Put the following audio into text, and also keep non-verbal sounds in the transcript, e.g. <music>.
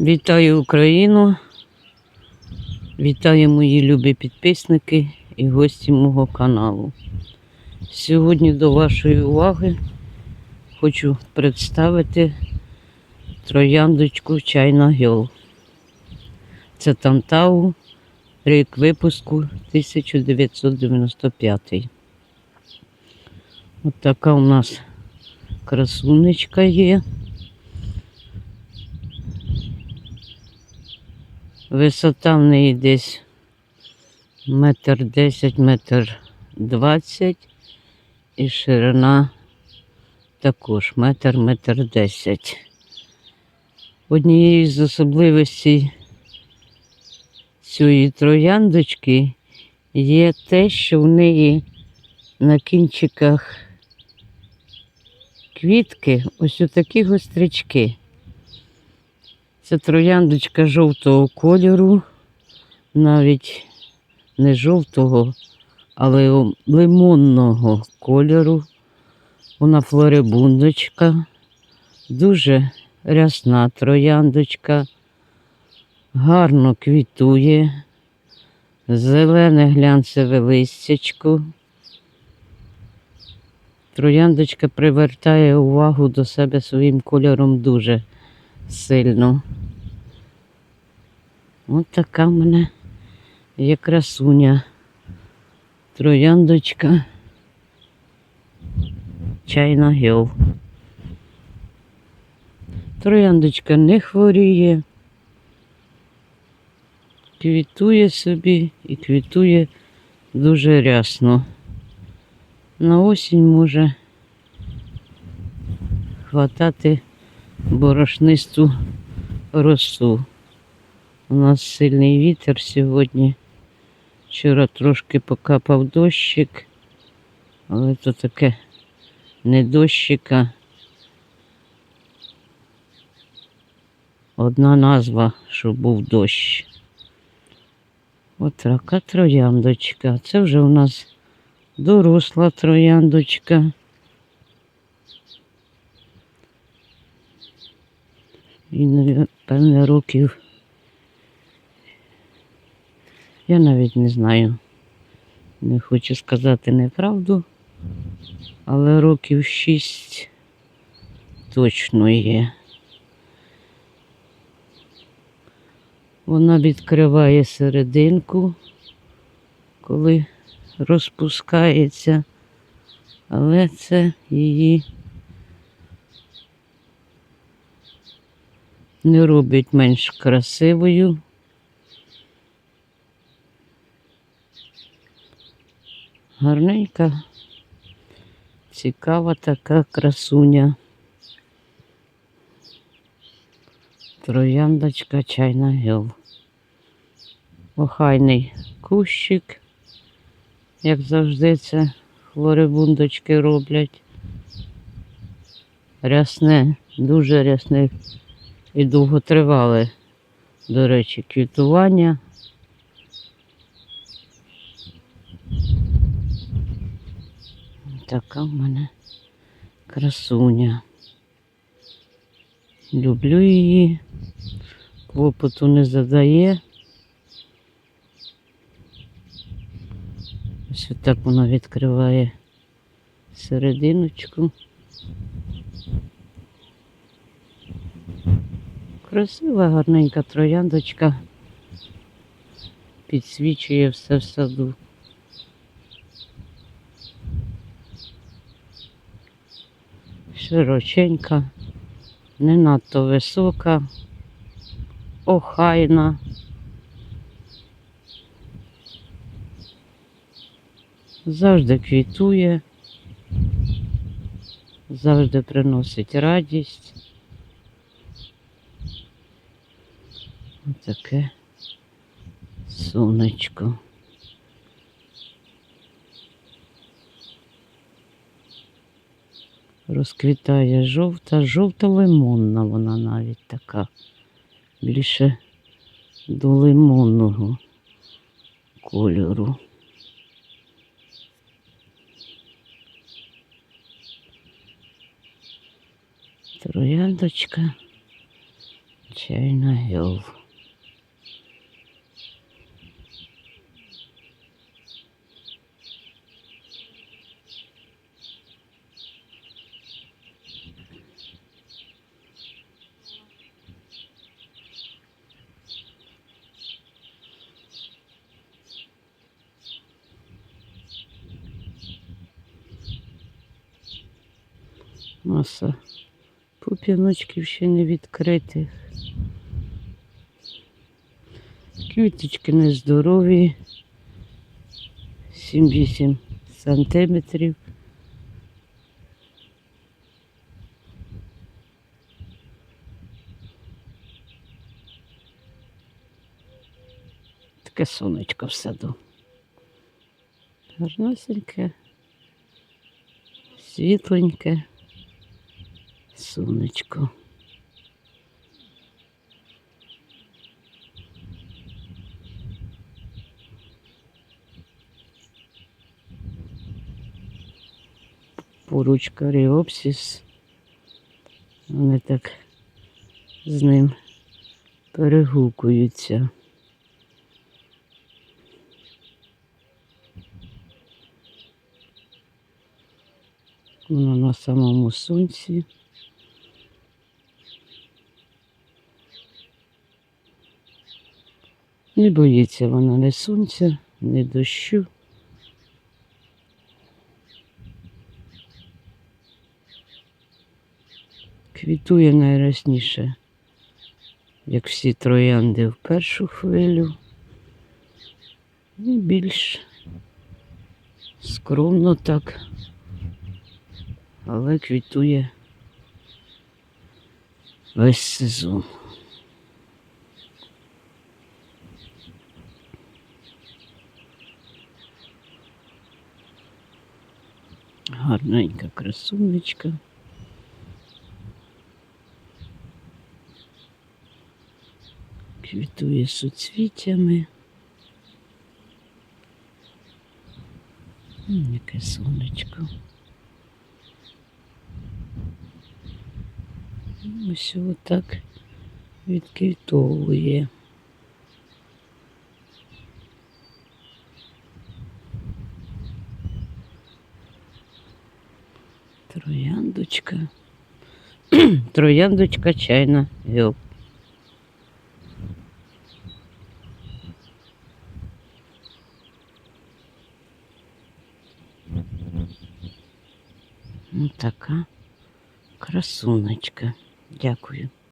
Вітаю Україну. Вітаю мої любі підписники і гості мого каналу. Сьогодні до вашої уваги хочу представити трояндочку Чайна Гьол. Це Тантау, рік випуску 1995. От така у нас красунечка є. Висота в неї десь метр десять, метр двадцять і ширина також метр, метр десять. Однією з особливостей цієї трояндочки є те, що в неї на кінчиках квітки ось отакі гострячки. Це трояндочка жовтого кольору, навіть не жовтого, але лимонного кольору. Вона флорибундочка, дуже рясна трояндочка, гарно квітує, зелене глянцеве листячко. Трояндочка привертає увагу до себе своїм кольором дуже сильно. Ось така в мене є красуня. Трояндочка. Чайна гіл. Трояндочка не хворіє. Квітує собі і квітує дуже рясно. На осінь може хватати борошнисту росу. У нас сильний вітер сьогодні. Вчора трошки покапав дощик, але то таке не дощика. Одна назва, що був дощ. От така трояндочка. Це вже у нас доросла трояндочка. І, напевне, років. Я навіть не знаю. Не хочу сказати неправду, але років шість точно є. Вона відкриває серединку, коли розпускається, але це її не робить менш красивою. Гарненька, цікава така красуня. Трояндочка чайна гіл. Охайний кущик, як завжди це хлорибундочки роблять. Рясне, дуже рясне і довготривале, до речі, квітування. Така в мене красуня. Люблю її, клопоту не задає. Ось так вона відкриває серединочку. Красива, гарненька трояндочка. Підсвічує все в саду. Широченька, не надто висока, охайна. Завжди квітує, завжди приносить радість. Таке сонечко. Розквітає жовта, жовто-лимонна вона навіть така. Більше до лимонного кольору. Трояндочка Чайна гіл. Маса пуп'яночків ще не відкритих. Квіточки нездорові. 7-8 сантиметрів. Таке сонечко в саду. Гарносеньке, світленьке сонечко. Поруч каріопсіс. Вони так з ним перегукуються. Воно на самому сонці. Не боїться вона ні сонця, ні дощу. Квітує найрясніше, як всі троянди в першу хвилю. І більш скромно так, але квітує весь сезон. Гарненька красунечка. Квітує суцвіттями. М, Яке сонечко. Ну, Ось отак відквітовує. Трояндочка. <clears throat> Трояндочка чайна гіл. Ну, така красунечка. Дякую.